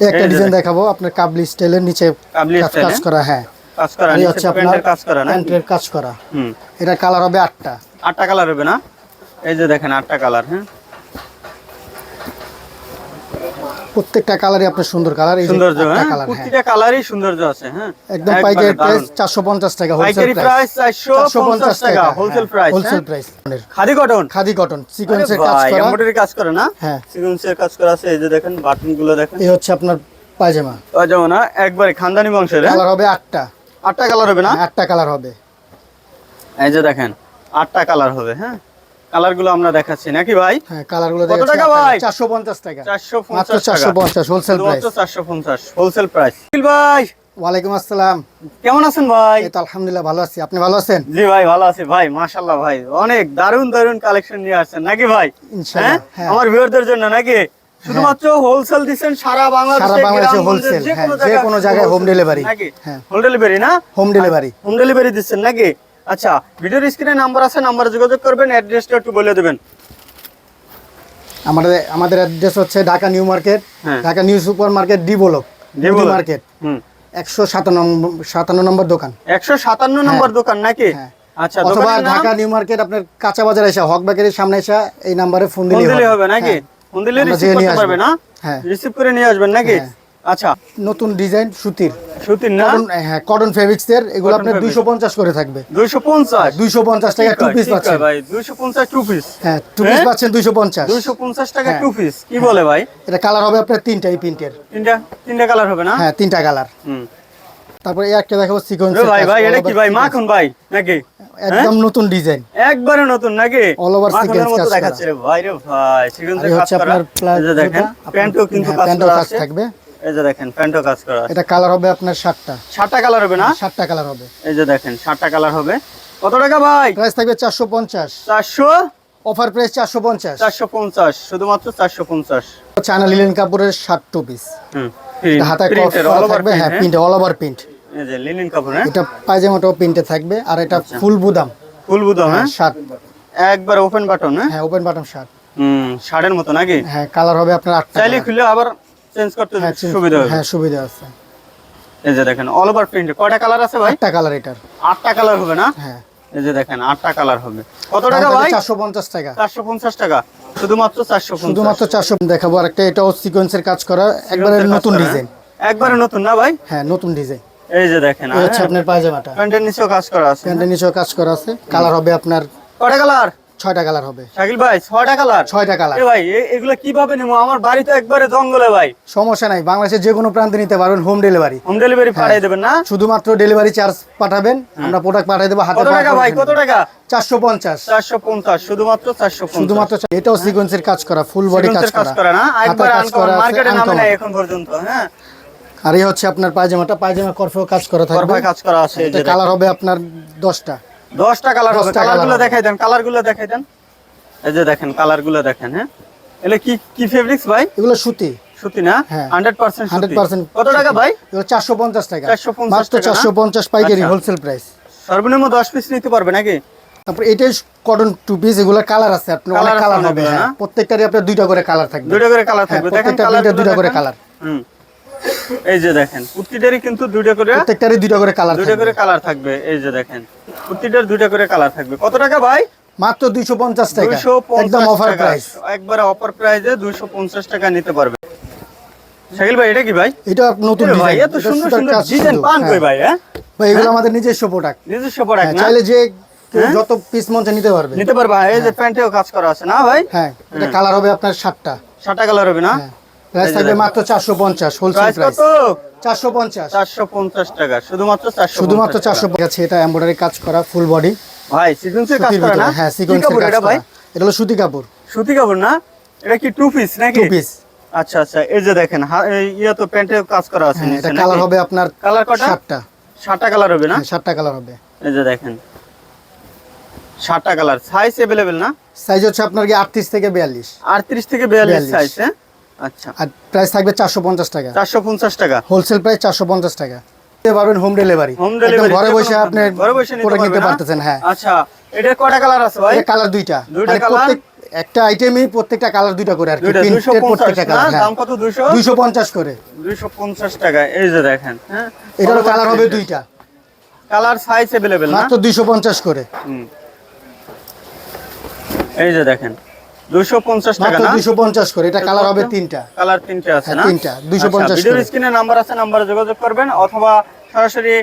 একটা ডিজাইন দেখাবো আপনার কাবলি স্টাইলের নিচে কাজ- করা হ্যাঁ। কাজ করা হচ্ছে আপনার কাজ করা না প্যান্টের কাজ করা। হুম। এটা কালার হবে আটটা। আটটা কালার হবে না? এই যে দেখেন আটটা কালার হ্যাঁ? প্রত্যেকটা কালারই আপনার সুন্দর কালার এই আটটা হ্যাঁ? কালার হ্যাঁ প্রতিটা কালারই সৌন্দর্য আছে হ্যাঁ? একদম পাইকারি। প্রাইস চারশো পঞ্চাশ টাকা হোলসেল প্রাইস প্রাইস চারশো পঞ্চাশ টাকা wholesale price wholesale price khadi cotton khadi cotton সিকোয়েন্সের কাজ করা। এমব্রয়ডারি কাজ করে না? হ্যাঁ। সিকোয়েন্সের কাজ করা আছে এই যে দেখেন বাটনগুলো দেখেন। এই হচ্ছে আপনার পায়জামা। যেমন না একবারে খানদানি বংশের হ্যাঁ? কালার হবে আটটা। আটটা কালার হবে না? আটটা কালার হবে। এই যে দেখেন আটটা কালার হবে হ্যাঁ? কালারগুলো আমরা দেখাচ্ছি নাকি ভাই? হ্যাঁ কালারগুলো কত টাকা ভাই? চারশো পঞ্চাশ টাকা। চারশো মাত্র পঞ্চাশ চারশো পঞ্চাশ হোলসেল প্রাইস চারশো পঞ্চাশ হোলসেল প্রাইস ভাই। ওয়ালাইকুম আসসালাম। কেমন আছেন ভাই? এই তো আলহামদুলিল্লাহ ভালো আছি। আপনি ভালো আছেন? জি ভাই ভালো আছি ভাই মাশাল্লাহ ভাই। অনেক দারুণ দারুণ কালেকশন নিয়ে আসছেন নাকি ভাই? ইনশাআল্লাহ, হ্যাঁ? হ্যাঁ। আমার ভিউয়ারদের জন্য নাকি? শুধুমাত্র হোলসেল দিচ্ছেন সারা বাংলাদেশে সারা বাংলাদেশে wholesale, যে হ্যাঁ, কোনো যে কোনো জায়গায় home delivery, নাকি? হ্যাঁ। হোম ডেলিভারি না? হোম ডেলিভারি হোম ডেলিভারি দিচ্ছেন নাকি? আচ্ছা ভিডিওর স্ক্রিনে নাম্বার আছে নাম্বারে যোগাযোগ করবেন অ্যাড্রেসটা একটু বলে দেবেন। আমাদের আমাদের অ্যাড্রেস হচ্ছে ঢাকা নিউ মার্কেট হ্যাঁ। Dhaka new super market D block D market. হুম। একশো সাতান্ন সাতান্ন নম্বর দোকান। একশো সাতান্ন নম্বর দোকান নাকি? হ্যাঁ। আচ্ছা অথবা ঢাকা নিউ মার্কেট আপনার কাঁচা বাজার এসে হক বেকারির সামনে এসে এই নাম্বারে ফোন দিলে হবে। নাকি? ফোন দিলে রিসিভ করতে হ্যাঁ। রিসিভ করে নিয়ে আসবেন নাকি? হ্যাঁ। আচ্ছা নতুন ডিজাইন সুতির। সুতির না? হ্যাঁ কটন ফেব্রিক্স এর এগুলো আপনার fabrics। দুইশো পঞ্চাশ করে থাকবে। দুইশো পঞ্চাশ? দুইশো পঞ্চাশ টাকা টু পিস পাচ্ছেন। ভাই দুইশো পঞ্চাশ টু পিস হ্যাঁ টু পিস হ্যাঁ? পাচ্ছেন দুইশো পঞ্চাশ। দুইশো পঞ্চাশ টাকা হ্যাঁ। টু পিস কি বলে ভাই? এটা কালার হবে আপনার তিনটা এই প্রিন্টের তিনটা তিনটা কালার হবে না? হ্যাঁ তিনটা কালার হুম। তারপরে এই একটা দেখাবো সিকোয়েন্স ভাই ভাই এটা কি ভাই মাখন ভাই নাকি? একদম নতুন ডিজাইন। একবারে নতুন নাকি? মাখনের sequence মতো কাজ। দেখাচ্ছে ভাই রে ভাই সিকোয়েন্সের কাজ করা। আপনার দেখেন প্যান্টও কিন্তু কাজ থাকবে। এই যে দেখেন প্যান্টও কাজ করা এটা কালার হবে আপনার কালার হবে না? সাতটা কালার হবে। এই যে দেখেন কালার হবে। কত টাকা ভাই? প্রাইস থাকবে চারশো পঞ্চাশ। চারশো? অফার প্রাইস চারশো পঞ্চাশ। চারশো পঞ্চাশ শুধুমাত্র চারশো পঞ্চাশ। চায়না লিলেন কাপড়ের ষাট টু পিস হুম হাতায় কফ থাকবে হ্যাঁ প্রিন্ট অল ওভার প্রিন্ট এই যে কাপড় হ্যাঁ? এটা পায়জামাটাও প্রিন্টে থাকবে আর এটা ফুল বুদাম। ফুল বুদাম হ্যাঁ? শার্ট একবার ওপেন বাটন হ্যাঁ? হ্যাঁ ওপেন বাটন শার্ট হুম শার্টের মতো নাকি? হ্যাঁ কালার হবে আপনার আটটা চাইলে খুলে আবার চেঞ্জ করতে হ্যাঁ সুবিধা হবে। হ্যাঁ সুবিধা আছে। এই যে দেখেন অল ওভার প্রিন্ট কয়টা কালার আছে ভাই? আটটা কালার এটার। আটটা কালার হবে না? হ্যাঁ। এই যে দেখেন আটটা কালার হবে। কত টাকা ভাই? চারশো পঞ্চাশ টাকা। চারশো পঞ্চাশ টাকা। শুধুমাত্র চারশো শুধুমাত্র চারশো দেখাবো আর একটা এটাও সিকোয়েন্সের কাজ করা। একবারে নতুন ডিজাইন একবারে নতুন না ভাই? হ্যাঁ নতুন ডিজাইন এই যে দেখেন হচ্ছে আপনার পায়জামাটা। প্যান্টের নিচেও কাজ করা আছে প্যান্টের নিচেও কাজ করা আছে। কালার হবে আপনার কয়টা কালার ছয়টা কালার হবে। শাকিল ভাই ছয়টা কালার? ছয়টা কালার। ভাই এগুলো কীভাবে নেব? আমার বাড়ি তো একবারে জঙ্গলে ভাই। সমস্যা নাই বাংলাদেশের যে কোনো প্রান্তে নিতে পারবেন হোম ডেলিভারি হোম ডেলিভারি পাঠিয়ে দেবেন না? শুধুমাত্র ডেলিভারি চার্জ পাঠাবেন আমরা প্রোডাক্ট পাঠিয়ে দেবো হাতে কত টাকা ভাই কত টাকা? চারশো পঞ্চাশ। চারশো পঞ্চাশ শুধুমাত্র চারশো শুধুমাত্র এটাও সিকোয়েন্সের কাজ করা ফুল বডি কাজ করা। না? একবার কাজ করা মার্কেটে নামে uncommon। এখন পর্যন্ত হ্যাঁ? আর এই হচ্ছে আপনার পায়জামাটা পায়জামা করফেও কাজ করা থাকবে। কাজ করা আছে কালার হবে আপনার দশটা। দশটা কালার হবে। কালারগুলো দেখাই দেন কালারগুলো দেখাই দেন। এই যে দেখেন কালারগুলো দেখেন হ্যাঁ? এগুলো কি কি ফেব্রিক্স ভাই? এগুলো সুতি। সুতি না? হ্যাঁ। হান্ড্রেড পার্সেন্ট হান্ড্রেড পার্সেন্ট কত টাকা ভাই? এগুলো চারশো পঞ্চাশ টাকা। 450 মাত্র টাকা না? চারশো পঞ্চাশ পাইকারি আচ্ছা। হোলসেল প্রাইস সর্বনিম্ন দশ পিস নিতে পারবে নাকি? তারপর এটাই কটন টু পিস এগুলো কালার আছে আপনার অনেক কালার হবে হ্যাঁ। প্রত্যেকটারই আপনার দুইটা করে কালার থাকবে। দুইটা করে কালার হ্যাঁ, থাকবে দেখেন প্রত্যেকটা কালার দুইটা করে কালার হুম। এই যে দেখেন কুর্তিটারই কিন্তু দুইটা করে প্রত্যেকটারই দুইটা করে কালার দুইটা করে কালার থাকবে এই যে দেখেন কুর্তিটার দুইটা করে কালার থাকবে। কত টাকা ভাই? মাত্র দুইশো পঞ্চাশ টাকা। দুইশো একদম অফার প্রাইস একবারে অফার প্রাইসে দুইশো পঞ্চাশ টাকা নিতে পারবে। শাকিল ভাই এটা কি ভাই? এটা নতুন ভাই ডিজাইন এত সুন্দর সুন্দর ডিজাইন পান কই ভাই হ্যাঁ? ভাই এগুলো আমাদের নিজস্ব প্রোডাক্ট নিজস্ব প্রোডাক্ট না? চাইলে যে হ্যাঁ? যত পিস মঞ্চে নিতে পারবে। নিতে পারবা এই যে প্যান্টেও কাজ করা আছে না ভাই? হ্যাঁ এটা কালার হবে আপনার সাতটা সাতটা কালার হবে না? হ্যাঁ। প্রাইস থাকবে মাত্র হোলসেল টাকা শুধুমাত্র শুধুমাত্র এটা এমব্রয়ডারি কাজ করা ফুল বডি ভাই সিকোয়েন্সের কাজ করে না? হ্যাঁ সিকোয়েন্সের কাজ ভাই? এটা হলো সুতি কাপড়। সুতি কাপড় না? এটা কি টু পিস নাকি? টু পিস আচ্ছা আচ্ছা এই যে দেখেন ইয়া তো প্যান্টে কাজ করা আছে হ্যাঁ এটা কালার হবে আপনার কালার কটা? কালার হবে না? হ্যাঁ কালার হবে। এই যে দেখেন কালার সাইজ না? সাইজ হচ্ছে আপনার কি আটত্রিশ থেকে বিয়াল্লিশ। আটত্রিশ থেকে বিয়াল্লিশ 42 সাইজ হ্যাঁ? আচ্ছা। আর প্রাইস থাকবে চারশো পঞ্চাশ টাকা। চারশো পঞ্চাশ টাকা। হোলসেল প্রাইস চারশো পঞ্চাশ টাকা। নিতে পারবেন হোম ডেলিভারি হোম ডেলিভারি ঘরে বসে আপনি ঘরে বসে নিতে প্রোডাক্ট নিতে পারবেন, পারতেছেন হ্যাঁ। আচ্ছা এটা কটা কালার আছে ভাই? এটা কালার দুইটা। দুইটা মানে প্রত্যেক একটা আইটেমই প্রত্যেকটা কালার দুইটা করে আর কি। প্রিন্টের প্রত্যেকটা কালার দাম কত? দুইশো? দুইশো পঞ্চাশ করে। দুইশো পঞ্চাশ টাকা এই যে দেখেন হ্যাঁ। এটারও কালার হবে দুইটা। কালার সাইজ না? মাত্র দুইশো পঞ্চাশ করে। হুম। এই যে দেখেন দুইশো পঞ্চাশ টাকা না? দুইশো পঞ্চাশ করে। এটা কালার হবে তিনটা। কালার তিনটে আছে হ্যাঁ, না? তিনটা, 250 ভিডিওর স্ক্রিনে নাম্বার আছে নাম্বারে যোগাযোগ করবেন অথবা সরাসরি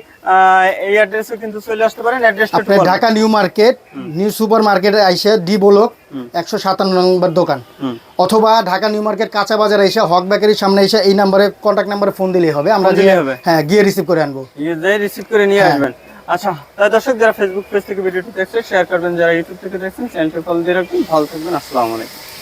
এই অ্যাড্রেসে কিন্তু চলে আসতে পারেন অ্যাড্রেসটা একটু Dhaka new market new super মার্কেটে আইসে ডি ব্লক একশো সাতান্ন নম্বর দোকান। অথবা ঢাকা নিউ মার্কেট কাঁচা বাজার এসে হক বেকারির সামনে এসে এই নাম্বারে কন্ট্যাক্ট নাম্বারে ফোন দিলেই হবে। আমরা হ্যাঁ গিয়ে রিসিভ করে আনব। রিসিভ করে নিয়ে হ্যাঁ। আসবেন। আচ্ছা দর্শক, যারা ফেসবুক পেজ থেকে ভিডিওটি দেখছেন শেয়ার করবেন, যারা ইউটিউব থেকে দেখছেন চ্যানেলটি ফলো দিয়ে রাখবেন। ভালো থাকবেন, আসসালামু আলাইকুম।